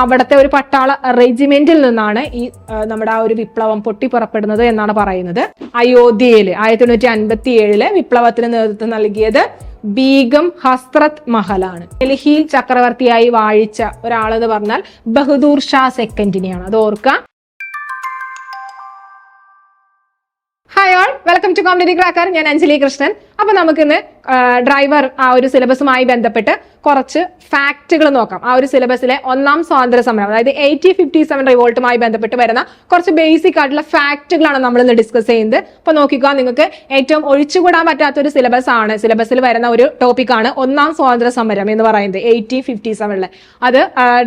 അവിടുത്തെ ഒരു പട്ടാള റെജിമെന്റിൽ നിന്നാണ് ഈ നമ്മുടെ ആ ഒരു വിപ്ലവം പൊട്ടിപ്പുറപ്പെടുന്നത് എന്നാണ് പറയുന്നത്. അയോധ്യയിൽ ആയിരത്തി തൊണ്ണൂറ്റി അൻപത്തി ഏഴിലെ വിപ്ലവത്തിന് നേതൃത്വം നൽകിയത് ബീഗം ഹസ്രത് മഹലാണ്. ഡൽഹിയിൽ ചക്രവർത്തിയായി വാഴിച്ച ഒരാളെന്ന് പറഞ്ഞാൽ ബഹദൂർ ഷാ സെക്കൻഡിനെയാണ്. അത് ഓർക്കുക hi all welcome to comedy cracker ഞാൻ അഞ്ജലി കൃഷ്ണൻ. അപ്പൊ നമുക്കിന്ന് ഡ്രൈവർ ആ ഒരു സിലബസുമായി ബന്ധപ്പെട്ട് കുറച്ച് ഫാക്റ്റുകൾ നോക്കാം. ആ ഒരു സിലബസിലെ ഒന്നാം സ്വാതന്ത്ര്യ സമരം അതായത് എയ്റ്റി ഫിഫ്റ്റി സെവൻ റിവോൾട്ടുമായി ബന്ധപ്പെട്ട് വരുന്ന കുറച്ച് ബേസിക് ആയിട്ടുള്ള ഫാക്റ്റുകളാണ് നമ്മൾ ഇന്ന് ഡിസ്കസ് ചെയ്യുന്നത്. അപ്പൊ നോക്കിക്കോ നിങ്ങൾക്ക് ഏറ്റവും ഒഴിച്ചുകൂടാൻ പറ്റാത്ത ഒരു സിലബസ് ആണ്. സിലബസിൽ വരുന്ന ഒരു ടോപ്പിക്കാണ് ഒന്നാം സ്വാതന്ത്ര്യ സമരം എന്ന് പറയുന്നത് എയ്റ്റി ഫിഫ്റ്റി സെവനിലെ അത്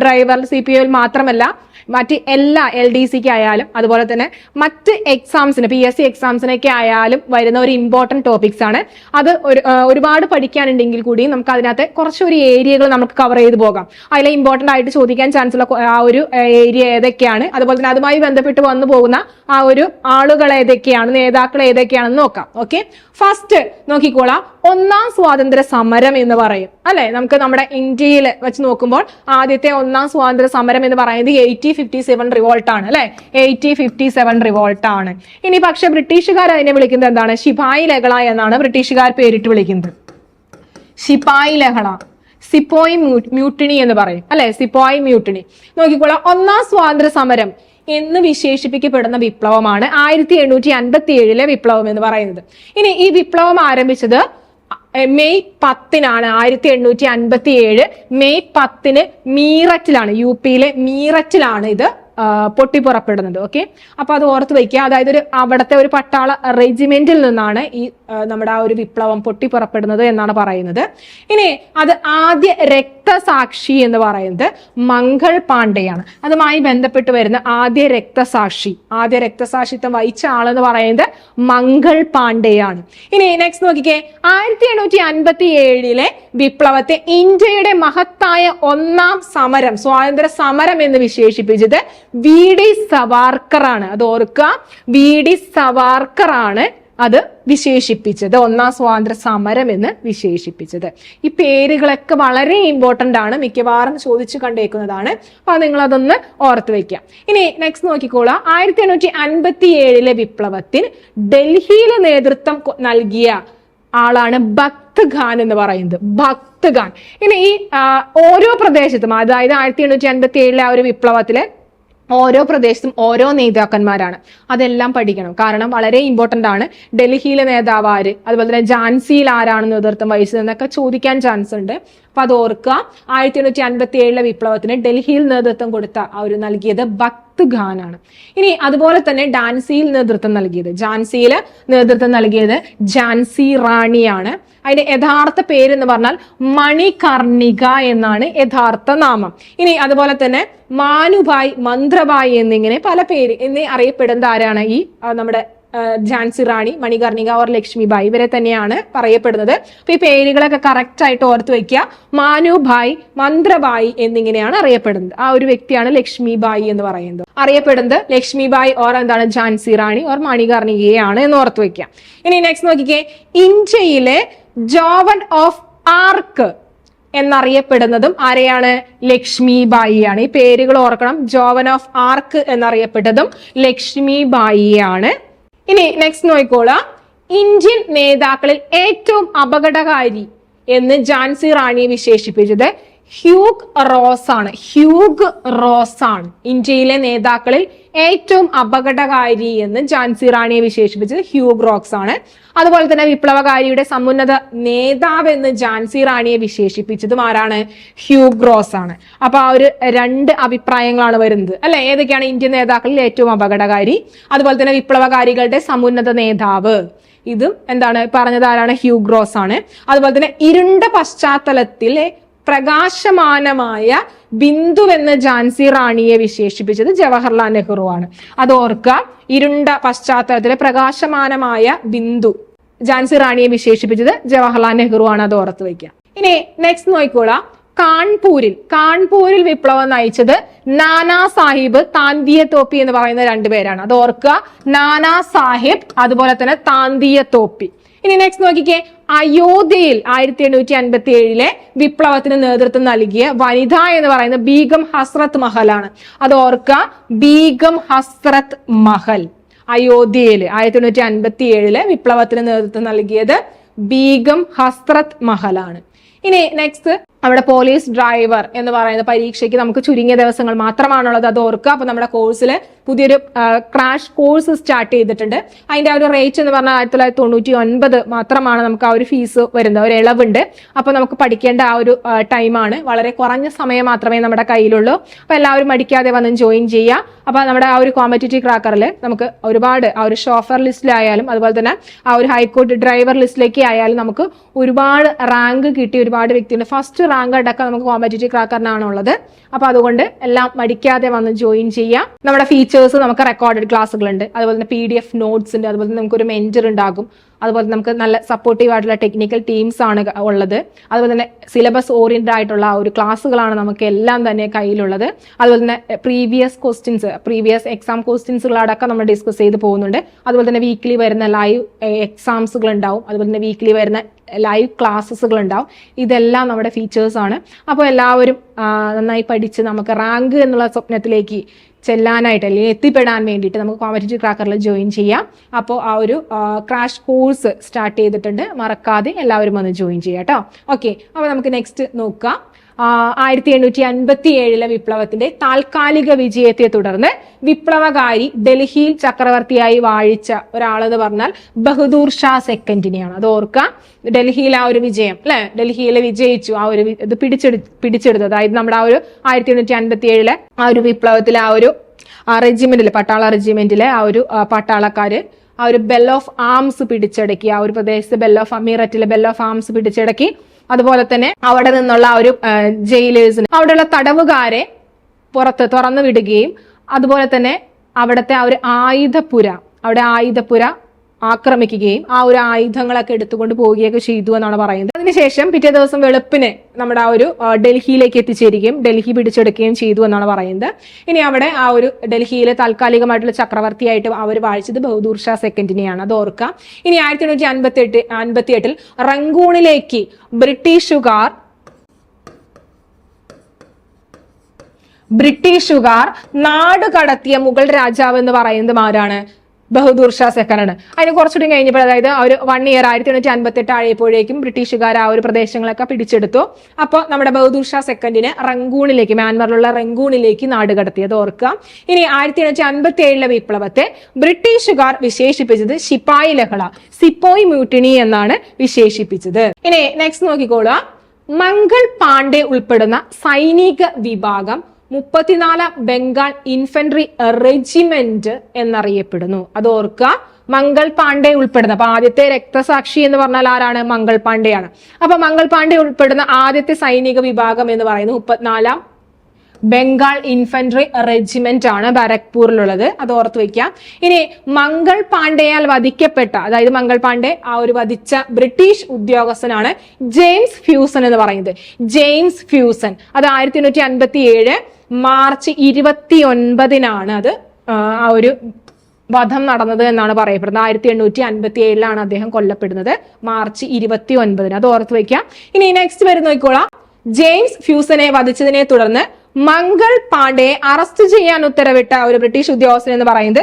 ഡ്രൈവർ സി പി ഒയിൽ മാത്രമല്ല മറ്റ് എല്ലാ എൽ ഡി സിക്ക് ആയാലും അതുപോലെ തന്നെ മറ്റ് എക്സാംസിന് പി എസ് സി എക്സാംസിനൊക്കെ ആയാലും വരുന്ന ഒരു ഇമ്പോർട്ടന്റ് ടോപ്പിക്സ് ആണ്. അത് ഒരു ഒരുപാട് പഠിക്കാനുണ്ടെങ്കിൽ കൂടി നമുക്ക് അതിനകത്ത് കുറച്ചൊരു ഏരിയകൾ നമുക്ക് കവർ ചെയ്ത് പോകാം. അതിലെ ഇമ്പോർട്ടന്റ് ആയിട്ട് ചോദിക്കാൻ ചാൻസ് ഉള്ള ആ ഒരു ഏരിയ ഏതൊക്കെയാണ് അതുപോലെ തന്നെ അതുമായി ബന്ധപ്പെട്ട് വന്നു പോകുന്ന ആ ഒരു ആളുകൾ ഏതൊക്കെയാണ് നേതാക്കൾ ഏതൊക്കെയാണെന്ന് നോക്കാം. ഓക്കെ ഫസ്റ്റ് നോക്കിക്കോളാം. ഒന്നാം സ്വാതന്ത്ര്യ സമരം എന്ന് പറയും. അല്ലെ? നമുക്ക് നമ്മുടെ ഇന്ത്യയിൽ വെച്ച് നോക്കുമ്പോൾ ആദ്യത്തെ ഒന്നാം സ്വാതന്ത്ര്യ സമരം എന്ന് പറയുന്നത് എയ്റ്റി ഫിഫ്റ്റി സെവൻ റിവോൾട്ട് ആണ് അല്ലെ? എയ്റ്റി ഫിഫ്റ്റി സെവൻ റിവോൾട്ട് ആണ്. ഇനി പക്ഷെ ബ്രിട്ടീഷുകാർ അതിനെ വിളിക്കുന്നത് എന്താണ്? ശിപായി ലഹള എന്നാണ് ബ്രിട്ടീഷുകാർ പേരിട്ട് വിളിക്കുന്നത്. ശിപായി ലഹള സിപ്പോയി മ്യൂ- മ്യൂട്ടിണി എന്ന് പറയും അല്ലെ? Sepoy mutiny. നോക്കിക്കോളാം. ഒന്നാം സ്വാതന്ത്ര്യ സമരം എന്ന് വിശേഷിപ്പിക്കപ്പെടുന്ന വിപ്ലവമാണ് ആയിരത്തി എണ്ണൂറ്റി അൻപത്തി ഏഴിലെ വിപ്ലവം എന്ന് പറയുന്നത്. ഇനി ഈ വിപ്ലവം ആരംഭിച്ചത് മെയ് പത്തിനാണ് ആയിരത്തി എണ്ണൂറ്റി അൻപത്തി ഏഴ് മെയ് പത്തിന് മീററ്റിലാണ് യു പിയിലെ മീററ്റിലാണ് ഇത് പൊട്ടിപ്പുറപ്പെടുന്നത്. ഓക്കെ? അപ്പൊ അത് ഓർത്ത് വയ്ക്കുക. അതായത് ഒരു അവിടുത്തെ ഒരു പട്ടാള റെജിമെന്റിൽ നിന്നാണ് ഈ നമ്മുടെ ആ ഒരു വിപ്ലവം പൊട്ടിപ്പുറപ്പെടുന്നത് എന്നാണ് പറയുന്നത്. ഇനി അത് ആദ്യ രക്തസാക്ഷി എന്ന് പറയുന്നത് മംഗൾ പാണ്ഡെയാണ്. അതുമായി ബന്ധപ്പെട്ട് വരുന്ന ആദ്യ രക്തസാക്ഷി ആദ്യ രക്തസാക്ഷിത്വം വഹിച്ച ആളെന്ന് പറയുന്നത് മംഗൾ പാണ്ഡെയാണ്. ഇനി നെക്സ്റ്റ് നോക്കിക്കേ ആയിരത്തി എണ്ണൂറ്റി അൻപത്തി ഏഴിലെ വിപ്ലവത്തെ ഇന്ത്യയുടെ മഹത്തായ ഒന്നാം സമരം സ്വാതന്ത്ര്യ സമരം എന്ന് വിശേഷിപ്പിച്ചത് വി ഡി സവാർക്കർ ആണ് അത് ഓർക്കുക വി ഡി സവാർക്കർ ആണ് അത് വിശേഷിപ്പിച്ചത്. ഒന്നാം സ്വാതന്ത്ര്യ സമരം എന്ന് വിശേഷിപ്പിച്ചത്. ഈ പേരുകളൊക്കെ വളരെ ഇമ്പോർട്ടന്റ് ആണ്. മിക്കവാറും ചോദിച്ചു കണ്ടേക്കുന്നതാണ്. അപ്പൊ നിങ്ങൾ അതൊന്ന് ഓർത്ത് വെക്കാം ഇനി നെക്സ്റ്റ് നോക്കിക്കോളാം. ആയിരത്തി എണ്ണൂറ്റി അൻപത്തി ഏഴിലെ വിപ്ലവത്തിൽ ഡൽഹിയിലെ നേതൃത്വം നൽകിയ ആളാണ് ഭക്ത് ഖാൻ എന്ന് പറയുന്നത്. ഭക്ത് ഖാൻ ഇനി ഈ ഓരോ പ്രദേശത്തും അതായത് ആയിരത്തി എണ്ണൂറ്റി അൻപത്തി ഏഴിലെ ആ ഒരു വിപ്ലവത്തിൽ ഓരോ പ്രദേശത്തും ഓരോ നേതാക്കന്മാരാണ്. അതെല്ലാം പഠിക്കണം. കാരണം വളരെ ഇമ്പോർട്ടന്റ് ആണ്. ഡൽഹിയിലെ നേതാവ് ആര്? അതുപോലെ തന്നെ ഝാൻസിയിൽ ആരാണ് നേതൃത്വം വഹിച്ചത് എന്നൊക്കെ ചോദിക്കാൻ ചാൻസ് ഉണ്ട്. അപ്പൊ അത് ഓർക്കുക. ആയിരത്തി എണ്ണൂറ്റി അൻപത്തി ഏഴിലെ വിപ്ലവത്തിന് ഡൽഹിയിൽ നേതൃത്വം കൊടുത്ത ഒരു നൽകിയത് ഭക്ത് ഖാനാണ് ഇനി അതുപോലെ തന്നെ ഡാൻസിയിൽ നേതൃത്വം നൽകിയത്. ഝാൻസിയിൽ നേതൃത്വം നൽകിയത് ഝാൻസി റാണിയാണ്. അതിന്റെ യഥാർത്ഥ പേര് എന്ന് പറഞ്ഞാൽ മണികർണിക എന്നാണ് യഥാർത്ഥ നാമം. ഇനി അതുപോലെ തന്നെ മാനുഭായ് മന്ത്രഭായ് എന്നിങ്ങനെ പല പേര് എന്നീ അറിയപ്പെടുന്ന ആരാണ്? ഈ നമ്മുടെ ഝാൻസി റാണി മണികർണിക ഓർ ലക്ഷ്മിബായി ഇവരെ തന്നെയാണ് പറയപ്പെടുന്നത്. അപ്പൊ ഈ പേരുകളൊക്കെ കറക്റ്റ് ആയിട്ട് ഓർത്ത് വെക്കുക. മാനുഭായ് മന്ത്രഭായ് എന്നിങ്ങനെയാണ് അറിയപ്പെടുന്നത്. ആ ഒരു വ്യക്തിയാണ് ലക്ഷ്മിബായി എന്ന് പറയുന്നത്. അറിയപ്പെടുന്നത് ലക്ഷ്മിബായി ഓർ എന്താണ് ഝാൻസി റാണി ഓർ മണികർണികയാണ് എന്ന് ഓർത്ത് വെക്കുക. ഇനി നെക്സ്റ്റ് നോക്കിക്കേ. ഇന്ത്യയിലെ ജോവൻ ഓഫ് ആർക്ക് എന്നറിയപ്പെടുന്നതും ആരെയാണ്? ലക്ഷ്മിബായിയാണ് ഈ പേരുകൾ ഓർക്കണം. ജോവൻ ഓഫ് ആർക്ക് എന്നറിയപ്പെട്ടതും ലക്ഷ്മി ബായിയാണ്. ഇനി നെക്സ്റ്റ് നോക്കിക്കോളാം. ഇന്ത്യൻ നേതാക്കളിൽ ഏറ്റവും അപകടകാരി എന്ന് ജാൻസി റാണി വിശേഷിപ്പിച്ചത് ഹ്യൂഗ് റോസ് ആണ് ഹ്യൂഗ് റോസ് ആണ് ഇന്ത്യയിലെ നേതാക്കളിൽ ഏറ്റവും അപകടകാരി എന്ന് ജാൻസി റാണിയെ വിശേഷിപ്പിച്ചത് ഹ്യൂഗ് റോക്സ് ആണ്. അതുപോലെ തന്നെ വിപ്ലവകാരിയുടെ സമുന്നത നേതാവ് എന്ന് ജാൻസി റാണിയെ വിശേഷിപ്പിച്ചതും ആരാണ്? ഹ്യൂഗ് റോസ് ആണ്. അപ്പൊ ആ ഒരു രണ്ട് അഭിപ്രായങ്ങളാണ് വരുന്നത്. അല്ലെ? ഏതൊക്കെയാണ് ഇന്ത്യൻ നേതാക്കളിൽ ഏറ്റവും അപകടകാരി? അതുപോലെ തന്നെ വിപ്ലവകാരികളുടെ സമുന്നത നേതാവ്. ഇതും എന്താണ്? പറഞ്ഞത് ആരാണ്? ഹ്യൂഗ്രോസ് ആണ്. അതുപോലെ തന്നെ ഇരുണ്ട പശ്ചാത്തലത്തിലെ പ്രകാശമാനമായ ബിന്ദു എന്ന ഝാൻസി റാണിയെ വിശേഷിപ്പിച്ചത് ജവഹർലാൽ നെഹ്റു ആണ്. അത് ഓർക്കുക ഇരുണ്ട പശ്ചാത്തലത്തിലെ പ്രകാശമാനമായ ബിന്ദു ഝാൻസി റാണിയെ വിശേഷിപ്പിച്ചത് ജവഹർലാൽ നെഹ്റു ആണ് അത് ഓർത്ത് വയ്ക്കുക. ഇനി നെക്സ്റ്റ് നോക്കിക്കോളാം. കാൺപൂരിൽ കാൺപൂരിൽ വിപ്ലവം നയിച്ചത് നാനാ സാഹിബ് താന്തിയ തോപ്പി എന്ന് പറയുന്ന രണ്ടുപേരാണ് അത് ഓർക്കുക നാനാ സാഹിബ് അതുപോലെ തന്നെ താന്തിയ തോപ്പി. ഇനി നെക്സ്റ്റ് നോക്കിക്കേ അയോധ്യയിൽ ആയിരത്തി എണ്ണൂറ്റി അൻപത്തി ഏഴിലെ വിപ്ലവത്തിന് നേതൃത്വം നൽകിയ വനിത എന്ന് പറയുന്ന ബീഗം ഹസ്രത്ത് മഹലാണ്. അത് ഓർക്ക ബീഗം ഹസ്രത്ത് മഹൽ. അയോധ്യയിൽ ആയിരത്തി എണ്ണൂറ്റി അൻപത്തി ഏഴിലെ വിപ്ലവത്തിന് നേതൃത്വം നൽകിയത് ബീഗം ഹസ്രത്ത് മഹലാണ്. ഇനി നെക്സ്റ്റ് അവിടെ പോലീസ് ഡ്രൈവർ എന്ന് പറയുന്ന പരീക്ഷയ്ക്ക് നമുക്ക് ചുരുങ്ങിയ ദിവസങ്ങൾ മാത്രമാണുള്ളത്. അത് ഓർക്കുക അപ്പൊ നമ്മുടെ കോഴ്സിൽ പുതിയൊരു ക്രാഷ് കോഴ്സ് സ്റ്റാർട്ട് ചെയ്തിട്ടുണ്ട്. അതിന്റെ ആ ഒരു റേറ്റ് എന്ന് പറഞ്ഞാൽ ആയിരത്തി തൊള്ളായിരത്തി തൊണ്ണൂറ്റി ഒൻപത് മാത്രമാണ് നമുക്ക് ആ ഒരു ഫീസ് വരുന്നത് ഒരു ഇളവുണ്ട്. അപ്പൊ നമുക്ക് പഠിക്കേണ്ട ആ ഒരു ടൈമാണ് വളരെ കുറഞ്ഞ സമയം മാത്രമേ നമ്മുടെ കയ്യിലുള്ളൂ. അപ്പൊ എല്ലാവരും മടിക്കാതെ വന്ന് ജോയിൻ ചെയ്യുക. അപ്പൊ നമ്മുടെ ആ ഒരു കോമ്പറ്റേറ്റീവ് ക്രാക്കറിൽ നമുക്ക് ഒരുപാട് ആ ഒരു ഷോഫർ ലിസ്റ്റിലായാലും അതുപോലെ തന്നെ ആ ഒരു ഹൈക്കോർട്ട് ഡ്രൈവർ ലിസ്റ്റിലേക്ക് ആയാലും നമുക്ക് ഒരുപാട് റാങ്ക് കിട്ടി. ഒരുപാട് വ്യക്തിയുണ്ട് ഫസ്റ്റ് റാങ്ക് അടക്കം നമുക്ക് കോമ്പറ്റേറ്റീവ് ക്രാക്കറിനാണ് ഉള്ളത് അപ്പൊ അതുകൊണ്ട് എല്ലാം മടിക്കാതെ വന്ന് ജോയിൻ ചെയ്യാം നമ്മുടെ ഫീച്ചേഴ്സ് നമുക്ക് റെക്കോർഡഡ് ക്ലാസ്സുകളുണ്ട് അതുപോലെ തന്നെ പി ഡി എഫ് നോട്ട്സ് ഉണ്ട്. അതുപോലെ തന്നെ നമുക്കൊരു മെന്റർ ഉണ്ടാകും. അതുപോലെ നമുക്ക് നല്ല സപ്പോർട്ടീവ് ആയിട്ടുള്ള ടെക്നിക്കൽ ടീംസ് ആണ് ഉള്ളത്. അതുപോലെ തന്നെ സിലബസ് ഓറിയന്റഡ് ആയിട്ടുള്ള ഒരു ക്ലാസ്സുകളാണ് നമുക്ക് എല്ലാം തന്നെ കയ്യിലുള്ളത്. അതുപോലെ തന്നെ പ്രീവിയസ് ക്വസ്റ്റ്യൻസ് പ്രീവിയസ് എക്സാം ക്വസ്റ്റ്യൻസുകളടക്കം നമ്മൾ ഡിസ്കസ് ചെയ്ത് പോകുന്നുണ്ട്. അതുപോലെ തന്നെ വീക്ക്ലി വരുന്ന ലൈവ് എക്സാംസുകൾ ഉണ്ടാവും അതുപോലെ തന്നെ വീക്ക്ലി വരുന്ന ലൈവ് ക്ലാസ്സുകൾ ഉണ്ടാവും ഇതെല്ലാം നമ്മുടെ ഫീച്ചേഴ്സ് ആണ്. അപ്പോൾ എല്ലാവരും നന്നായി പഠിച്ച് നമുക്ക് റാങ്ക് എന്നുള്ള സ്വപ്നത്തിലേക്ക് ചെല്ലാനായിട്ട് അല്ലെങ്കിൽ എത്തിപ്പെടാൻ വേണ്ടിയിട്ട് നമുക്ക് കോമ്പറ്റേറ്റീവ് ക്രാക്കറിൽ ജോയിൻ ചെയ്യാം. അപ്പോൾ ആ ഒരു ക്രാഷ് കോഴ്സ് സ്റ്റാർട്ട് ചെയ്തിട്ടുണ്ട്. മറക്കാതെ എല്ലാവരും വന്ന് ജോയിൻ ചെയ്യാം കേട്ടോ ഓക്കെ അപ്പോൾ നമുക്ക് നെക്സ്റ്റ് നോക്കാം. ആയിരത്തി എണ്ണൂറ്റി അൻപത്തി ഏഴിലെ വിപ്ലവത്തിന്റെ താൽക്കാലിക വിജയത്തെ തുടർന്ന് വിപ്ലവകാരി ഡൽഹിയിൽ ചക്രവർത്തിയായി വാഴിച്ച ഒരാളെന്ന് പറഞ്ഞാൽ ബഹദൂർ ഷാ സെക്കൻഡിനെയാണ്. അത് ഓർക്കുക ഡൽഹിയിൽ ആ ഒരു വിജയം അല്ലെ? ഡൽഹിയിൽ വിജയിച്ചു ആ ഒരു ഇത് പിടിച്ചെടു പിടിച്ചെടുത്തു അതായത് നമ്മുടെ ആ ഒരു ആയിരത്തി എണ്ണൂറ്റി അൻപത്തി ഏഴിലെ ആ ഒരു വിപ്ലവത്തിൽ ആ ഒരു റെജിമെന്റിലെ പട്ടാള റെജിമെന്റിലെ ആ ഒരു പട്ടാളക്കാര് ആ ഒരു ബെൽ ഓഫ് ആംസ് പിടിച്ചടക്കി ആ ഒരു പ്രദേശത്ത് ബെൽ ഓഫ് മീററ്റിലെ ബെൽ ഓഫ് ആംസ് പിടിച്ചടക്കി അതുപോലെ തന്നെ അവിടെ നിന്നുള്ള ഒരു ജയിലേഴ്സിന് അവിടെയുള്ള തടവുകാരെ പുറത്ത് തുറന്നു വിടുകയും അതുപോലെ തന്നെ അവിടുത്തെ ആ ഒരു ആയുധപുര അവിടെ ആയുധപ്പുര ആക്രമിക്കുകയും ആ ഒരു ആയുധങ്ങളൊക്കെ എടുത്തുകൊണ്ട് പോവുകയൊക്കെ ചെയ്തു എന്നാണ് പറയുന്നത്. അതിനുശേഷം പിറ്റേ ദിവസം വെളുപ്പിനെ നമ്മുടെ ആ ഒരു ഡൽഹിയിലേക്ക് എത്തിച്ചേരുകയും ഡൽഹി പിടിച്ചെടുക്കുകയും ചെയ്തു എന്നാണ് പറയുന്നത്. ഇനി അവിടെ ആ ഒരു ഡൽഹിയിലെ താൽക്കാലികമായിട്ടുള്ള ചക്രവർത്തിയായിട്ട് അവർ വാഴിച്ചത് ബഹദൂർ ഷാ സെക്കൻഡിനെയാണ്. അത് ഓർക്കാം ഇനി ആയിരത്തി എണ്ണൂറ്റി അൻപത്തി എട്ട് അൻപത്തി എട്ടിൽ റംഗൂണിലേക്ക് ബ്രിട്ടീഷുകാർ ബ്രിട്ടീഷുകാർ നാട് കടത്തിയ മുഗൾ രാജാവ് എന്ന് പറയുന്നത് ആരാണ്? ബഹദൂർ ഷാ അതിന് കുറച്ചുകൂടി കഴിഞ്ഞപ്പോൾ അതായത് ഒരു വൺ ഇയർ ആയിരത്തി എണ്ണൂറ്റി അൻപത്തി എട്ട് ആയപ്പോഴേക്കും ബ്രിട്ടീഷുകാർ ആ ഒരു പ്രദേശങ്ങളൊക്കെ പിടിച്ചെടുത്തു. അപ്പോൾ നമ്മുടെ ബഹദൂർ ഷാ സെക്കൻഡിന് റംഗൂണിലേക്ക് മ്യാൻമറിലുള്ള റംഗൂണിലേക്ക് നാട് കടത്തിയത് ഓർക്കുക. ഇനി ആയിരത്തി എണ്ണൂറ്റി അൻപത്തി ഏഴിലെ വിപ്ലവത്തെ ബ്രിട്ടീഷുകാർ വിശേഷിപ്പിച്ചത് ശിപ്പായി ലഹള സിപ്പോയ് മ്യൂട്ടിനി എന്നാണ് വിശേഷിപ്പിച്ചത്. ഇനി നെക്സ്റ്റ് നോക്കിക്കോളുക. മംഗൾ പാണ്ഡെ ഉൾപ്പെടുന്ന സൈനിക വിഭാഗം മുപ്പത്തിനാലാം ബംഗാൾ ഇൻഫൻട്രി റെജിമെന്റ് എന്നറിയപ്പെടുന്നു. അത് ഓർക്കുക മംഗൾ പാണ്ഡെ ഉൾപ്പെടുന്ന. അപ്പൊ ആദ്യത്തെ രക്തസാക്ഷി എന്ന് പറഞ്ഞാൽ ആരാണ്? മംഗൾ പാണ്ഡെയാണ്. അപ്പൊ മംഗൾ പാണ്ഡെ ഉൾപ്പെടുന്ന ആദ്യത്തെ സൈനിക വിഭാഗം എന്ന് പറയുന്നത് മുപ്പത്തിനാലാം ബംഗാൾ ഇൻഫൻട്രി റെജിമെന്റ് ആണ് ബാരക്പൂരിലുള്ളത് അത് ഓർത്ത് വെക്കാം ഇനി മംഗൾ പാണ്ഡെയാൽ വധിക്കപ്പെട്ട അതായത് മംഗൾ പാണ്ഡെ ആ ഒരു വധിച്ച ബ്രിട്ടീഷ് ഉദ്യോഗസ്ഥനാണ് ജെയിംസ് ഫ്യൂസൺ എന്ന് പറയുന്നത്. ജെയിംസ് ഫ്യൂസൺ. അത് ആയിരത്തി എണ്ണൂറ്റി അൻപത്തി ഏഴ് മാർച്ച് ഇരുപത്തി ഒൻപതിനാണ് അത് ആ ഒരു വധം നടന്നത് എന്നാണ് പറയപ്പെടുന്നത്. ആയിരത്തി എണ്ണൂറ്റി അൻപത്തി ഏഴിലാണ് അദ്ദേഹം കൊല്ലപ്പെടുന്നത് മാർച്ച് ഇരുപത്തി ഒൻപതിന് അത് ഓർത്ത് വയ്ക്കാം ഇനി നെക്സ്റ്റ് വരുന്ന നോക്കിക്കോളാം. ജെയിംസ് ഫ്യൂസനെ വധിച്ചതിനെ തുടർന്ന് മംഗൾ പാണ്ഡെയെ അറസ്റ്റ് ചെയ്യാൻ ഉത്തരവിട്ട ഒരു ബ്രിട്ടീഷ് ഉദ്യോഗസ്ഥൻ എന്ന് പറയുന്നത്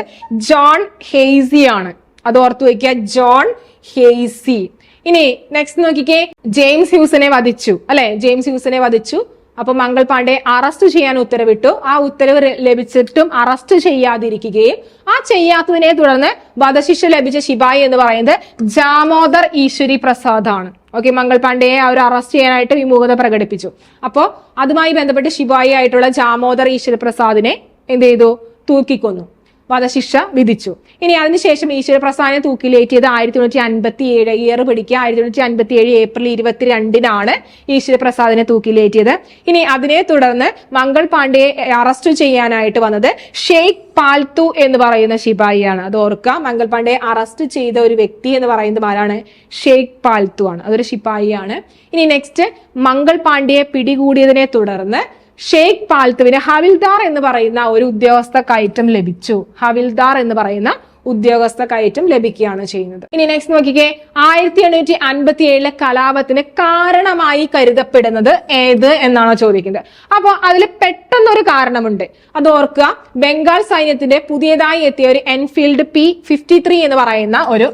ജോൺ ഹെയ്സി ആണ്. അത് ഓർത്തു വയ്ക്കുക ജോൺ ഹെയ്സി. ഇനി നെക്സ്റ്റ് നോക്കിക്കേ. ജെയിംസ് ഹ്യൂസനെ വധിച്ചു അല്ലെ? ജെയിംസ് ഹ്യൂസിനെ വധിച്ചു. അപ്പൊ മംഗൾ പാണ്ഡെ അറസ്റ്റ് ചെയ്യാൻ ഉത്തരവിട്ടു. ആ ഉത്തരവ് ലഭിച്ചിട്ടും അറസ്റ്റ് ചെയ്യാതിരിക്കുകയും ആ ചെയ്യാത്തതിനെ തുടർന്ന് വധശിക്ഷ ലഭിച്ച ശിപായി എന്ന് പറയുന്നത് ജാമോദർ ഈശ്വരി പ്രസാദ് ആണ് ഓക്കെ മംഗൾ പാണ്ഡെയെ അവർ അറസ്റ്റ് ചെയ്യാനായിട്ട് വിമുഖത പ്രകടിപ്പിച്ചു. അപ്പോൾ അതുമായി ബന്ധപ്പെട്ട് ശിപായി ആയിട്ടുള്ള ജാമോദർ ഈശ്വരി പ്രസാദിനെ എന്ത് ചെയ്തു? തൂക്കിക്കൊന്നു. വധശിക്ഷ വിധിച്ചു. ഇനി അതിനുശേഷം ഈശ്വരപ്രസാദിനെ തൂക്കിലേറ്റിയത് ആയിരത്തി തൊണ്ണൂറ്റി അൻപത്തി ഏഴ് ഇയർ പിടിക്കുക. ആയിരത്തി തൊണ്ണൂറ്റി അൻപത്തി ഏഴ് ഏപ്രിൽ ഇരുപത്തിരണ്ടിനാണ് ഈശ്വരപ്രസാദിനെ തൂക്കിലേറ്റിയത്. ഇനി അതിനെ തുടർന്ന് മംഗൾ പാണ്ഡെയെ അറസ്റ്റ് ചെയ്യാനായിട്ട് വന്നത് ഷെയ്ഖ് പാൽത്തു എന്ന് പറയുന്ന ശിപായിയാണ്. അത് ഓർക്കുക. മംഗൾ പാണ്ഡെയെ അറസ്റ്റ് ചെയ്ത ഒരു വ്യക്തി എന്ന് പറയുന്നത് ആരാണ്? ഷെയ്ഖ് പാൽത്തു ആണ്. അതൊരു ശിപായിയാണ്. ഇനി നെക്സ്റ്റ് മംഗൾ പാണ്ഡെയെ പിടികൂടിയതിനെ തുടർന്ന് ഷെയ്ഖ് പാൽത്തുവിന് ഹവിൽദാർ എന്ന് പറയുന്ന ഒരു ഉദ്യോഗസ്ഥ കയറ്റം ലഭിച്ചു. ഹവിൽദാർ എന്ന് പറയുന്ന ഉദ്യോഗസ്ഥ കയറ്റം ലഭിക്കുകയാണ് ചെയ്യുന്നത്. ഇനി നെക്സ്റ്റ് നോക്കിക്കേ. ആയിരത്തി എണ്ണൂറ്റി അൻപത്തി ഏഴിലെ കലാപത്തിന് കാരണമായി കരുതപ്പെടുന്നത് ഏത് എന്നാണോ ചോദിക്കുന്നത്. അപ്പോൾ അതിൽ പെട്ടെന്നൊരു കാരണമുണ്ട്. അത് ഓർക്കുക ബംഗാൾ സൈന്യത്തിന്റെ പുതിയതായി എത്തിയ ഒരു എൻഫീൽഡ് പി ഫിഫ്റ്റി ത്രീ എന്ന് പറയുന്ന ഒരു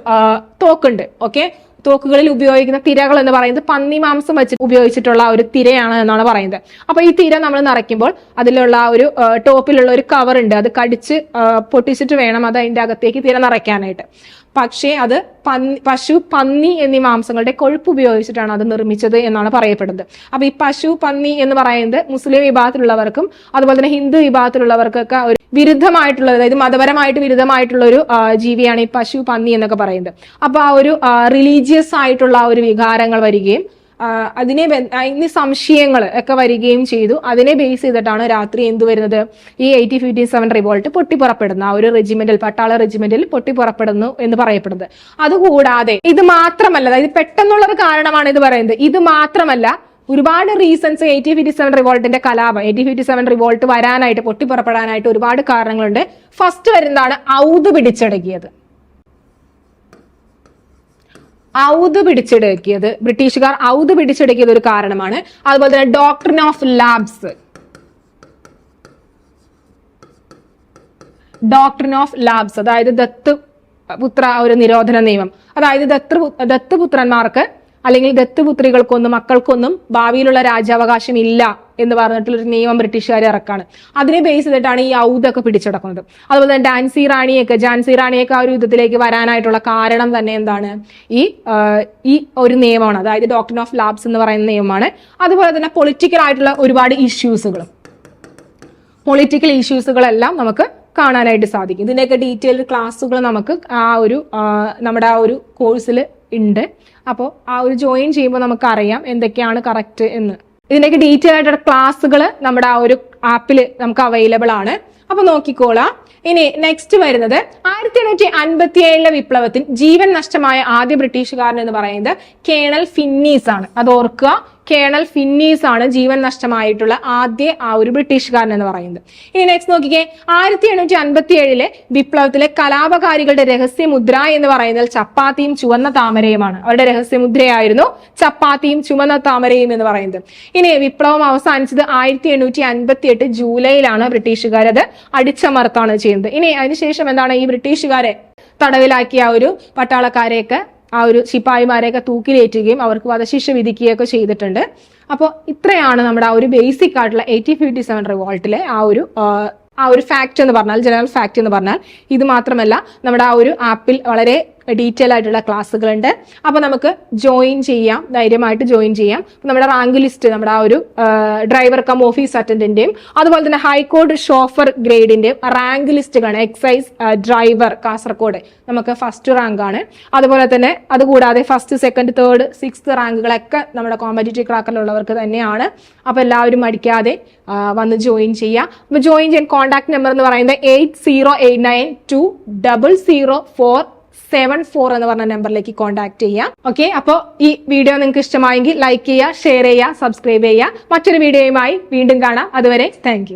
തോക്കുണ്ട്. ഓക്കെ തോക്കുകളിൽ ഉപയോഗിക്കുന്ന തിരകൾ എന്ന് പറയുന്നത് പന്നി മാംസം വെച്ച് ഉപയോഗിച്ചിട്ടുള്ള ഒരു തിരയാണ് എന്നാണ് പറയുന്നത്. അപ്പൊ ഈ തിര നമ്മൾ നിറയ്ക്കുമ്പോൾ അതിലുള്ള ഒരു ടോപ്പിലുള്ള ഒരു കവർ ഉണ്ട്. അത് കടിച്ച് പൊട്ടിച്ചിട്ട് വേണം അത് അതിന്റെ അകത്തേക്ക് തിര നിറയ്ക്കാനായിട്ട്. പക്ഷേ അത് പന്നി പശു പന്നി എന്നീ മാംസങ്ങളുടെ കൊഴുപ്പ് ഉപയോഗിച്ചിട്ടാണ് അത് നിർമ്മിച്ചത് എന്നാണ് പറയപ്പെടുന്നത്. അപ്പൊ ഈ പശു പന്നി എന്ന് പറയുന്നത് മുസ്ലിം വിഭാഗത്തിലുള്ളവർക്കും അതുപോലെ തന്നെ ഹിന്ദു വിഭാഗത്തിലുള്ളവർക്കൊക്കെ ഒരു വിരുദ്ധമായിട്ടുള്ള അതായത് മതപരമായിട്ട് വിരുദ്ധമായിട്ടുള്ള ഒരു ജീവിയാണ് ഈ പശു പന്നി എന്നൊക്കെ പറയുന്നത്. അപ്പൊ ആ ഒരു റിലീജിയസ് ആയിട്ടുള്ള ആ ഒരു വികാരങ്ങൾ വരികയും അതിനെ അതിന് സംശയങ്ങൾ ഒക്കെ വരികയും ചെയ്തു. അതിനെ ബേസ് ചെയ്തിട്ടാണ് രാത്രി എന്തു വരുന്നത്? ഈ എയ്റ്റി ഫിഫ്റ്റി സെവൻ റിവോൾട്ട് പൊട്ടിപ്പുറപ്പെടുന്നു ആ ഒരു റെജിമെന്റിൽ പട്ടാള റെജിമെന്റിൽ പൊട്ടിപ്പുറപ്പെടുന്നു എന്ന് പറയപ്പെടുന്നത്. അതുകൂടാതെ ഇത് മാത്രമല്ല അതായത് പെട്ടെന്നുള്ള ഒരു കാരണമാണ് ഇത് പറയുന്നത്. ഇത് മാത്രമല്ല ഒരുപാട് റീസൺസ് എയ്റ്റി ഫിഫ്റ്റി സെവൻ റിവോൾട്ടിന്റെ കലാപം എയ്റ്റി ഫിഫ്റ്റി സെവൻ റിവോൾട്ട് വരാനായിട്ട് പൊട്ടിപ്പുറപ്പെടാനായിട്ട് ഒരുപാട് കാരണങ്ങളുണ്ട്. ഫസ്റ്റ് വരുന്നതാണ് ഔത് പിടിച്ചടക്കിയത്. ഔത് പിടിച്ചെടുക്കിയത് ബ്രിട്ടീഷുകാർ ഔത് പിടിച്ചെടുക്കിയത് ഒരു കാരണമാണ്. അതുപോലെ തന്നെ doctrine of lapse doctrine of lapse അതായത് ദത്ത് പുത്ര ഒരു നിരോധന നിയമം. അതായത് ദത്ത് ദത്തുപുത്രന്മാർക്ക് അല്ലെങ്കിൽ ദത്തുപുത്രികൾക്കൊന്നും മക്കൾക്കൊന്നും ഭാവിയിലുള്ള രാജാവകാശം ഇല്ല എന്ന് പറഞ്ഞിട്ടുള്ള ഒരു നിയമം ബ്രിട്ടീഷുകാർ ഇറക്കാണ്. അതിനെ ബേസ് ചെയ്തിട്ടാണ് ഈ ഔദൊക്കെ പിടിച്ചടക്കുന്നത്. അതുപോലെ തന്നെ ഡാൻസി റാണിയൊക്കെ ജാൻസി റാണിയൊക്കെ ആ ഒരു യുദ്ധത്തിലേക്ക് വരാനായിട്ടുള്ള കാരണം തന്നെ എന്താണ്? ഈ ഈ ഒരു നിയമമാണ്. അതായത് ഡോക്ടർ ഓഫ് ലാബ്സ് എന്ന് പറയുന്ന നിയമമാണ്. അതുപോലെ തന്നെ പൊളിറ്റിക്കൽ ആയിട്ടുള്ള ഒരുപാട് ഇഷ്യൂസുകളും പൊളിറ്റിക്കൽ ഇഷ്യൂസുകളെല്ലാം നമുക്ക് കാണാനായിട്ട് സാധിക്കും. ഇതിന്റെയൊക്കെ ഡീറ്റെയിൽഡ് ക്ലാസ്സുകൾ നമുക്ക് ആ ഒരു നമ്മുടെ ആ ഒരു കോഴ്സിൽ ഉണ്ട്. അപ്പോൾ ആ ഒരു ജോയിൻ ചെയ്യുമ്പോൾ നമുക്കറിയാം എന്തൊക്കെയാണ് കറക്റ്റ് എന്ന്. ഇതിന്റെയൊക്കെ ഡീറ്റെയിൽ ആയിട്ടുള്ള ക്ലാസ്സുകൾ നമ്മുടെ ആ ഒരു ആപ്പിൽ നമുക്ക് അവൈലബിൾ ആണ്. അപ്പൊ നോക്കിക്കോളാം. ഇനി നെക്സ്റ്റ് വരുന്നത് ആയിരത്തി എണ്ണൂറ്റി അൻപത്തി ഏഴിലെ വിപ്ലവത്തിൽ ജീവൻ നഷ്ടമായ ആദ്യ ബ്രിട്ടീഷുകാരൻ എന്ന് പറയുന്നത് കേണൽ ഫിന്നീസ് ആണ്. അത് ഓർക്കുക. കേണൽ ഫിന്നീസ് ആണ് ജീവൻ നഷ്ടമായിട്ടുള്ള ആദ്യ ആ ഒരു ബ്രിട്ടീഷുകാരൻ എന്ന് പറയുന്നത്. ഇനി നെക്സ്റ്റ് നോക്കിക്കേ. ആയിരത്തി എണ്ണൂറ്റി അൻപത്തി ഏഴിലെ വിപ്ലവത്തിലെ കലാപകാരികളുടെ രഹസ്യമുദ്ര എന്ന് പറയുന്നത് ചപ്പാത്തിയും ചുവന്ന താമരയുമാണ്. അവരുടെ രഹസ്യമുദ്രയായിരുന്നു ചപ്പാത്തിയും ചുവന്ന താമരയും എന്ന് പറയുന്നത്. ഇനി വിപ്ലവം അവസാനിച്ചത് ആയിരത്തി എണ്ണൂറ്റി അൻപത്തി എട്ട് ജൂലൈയിലാണ് ബ്രിട്ടീഷുകാർ അത് അടിച്ചമർത്താണ് ചെയ്യുന്നത്. ഇനി അതിനുശേഷം എന്താണ് ഈ ബ്രിട്ടീഷുകാരെ തടവിലാക്കിയ ഒരു പട്ടാളക്കാരെയൊക്കെ ആ ഒരു ശിപ്പായിമാരെയൊക്കെ തൂക്കിലേറ്റുകയും അവർക്ക് വധശിക്ഷ വിധിക്കുകയൊക്കെ ചെയ്തിട്ടുണ്ട്. അപ്പോൾ ഇത്രയാണ് നമ്മുടെ ആ ഒരു ബേസിക് ആയിട്ടുള്ള എയ്റ്റീൻ ഫിഫ്റ്റി സെവൻ റിവോൾട്ടിലെ ആ ഒരു ആ, ഒരു ഫാക്റ്റ് എന്ന് പറഞ്ഞാൽ ജനറൽ ഫാക്റ്റ് എന്ന് പറഞ്ഞാൽ ഇത് മാത്രമല്ല നമ്മുടെ ആ ഒരു ആപ്പിൽ വളരെ ഡീറ്റെയിൽ ആയിട്ടുള്ള ക്ലാസ്സുകളുണ്ട്. അപ്പോൾ നമുക്ക് ജോയിൻ ചെയ്യാം ധൈര്യമായിട്ട് ജോയിൻ ചെയ്യാം. നമ്മുടെ റാങ്ക് ലിസ്റ്റ് നമ്മുടെ ആ ഒരു ഡ്രൈവർ കം ഓഫീസ് അറ്റൻഡന്റിന്റെയും അതുപോലെ തന്നെ ഹൈക്കോർട്ട് ഷോഫർ ഗ്രേഡിന്റെയും റാങ്ക് ലിസ്റ്റുകളാണ് എക്സൈസ് ഡ്രൈവർ കാസർഗോഡ് നമുക്ക് ഫസ്റ്റ് റാങ്ക് ആണ്. അതുപോലെ തന്നെ അതുകൂടാതെ ഫസ്റ്റ് സെക്കൻഡ് തേർഡ് സിക്സ്ത് റാങ്കുകളൊക്കെ നമ്മുടെ കോമ്പറ്റേറ്റീവ് ക്ലാക്കിലുള്ളവർക്ക് തന്നെയാണ്. അപ്പോൾ എല്ലാവരും മടിക്കാതെ വന്ന് ജോയിൻ ചെയ്യുക അപ്പോൾ ജോയിൻ ചെയ്യാൻ കോൺടാക്ട് നമ്പർ എന്ന് പറയുന്നത് eight zero eight nine two double zero four seven four എന്ന് പറഞ്ഞ നമ്പറിലേക്ക് കോൺടാക്ട് ചെയ്യാം. ഓക്കെ അപ്പോൾ ഈ വീഡിയോ നിങ്ങൾക്ക് ഇഷ്ടമായെങ്കിൽ ലൈക്ക് ചെയ്യുക ഷെയർ ചെയ്യുക സബ്സ്ക്രൈബ് ചെയ്യുക. മറ്റൊരു വീഡിയോയുമായി വീണ്ടും കാണാം. അതുവരെ താങ്ക്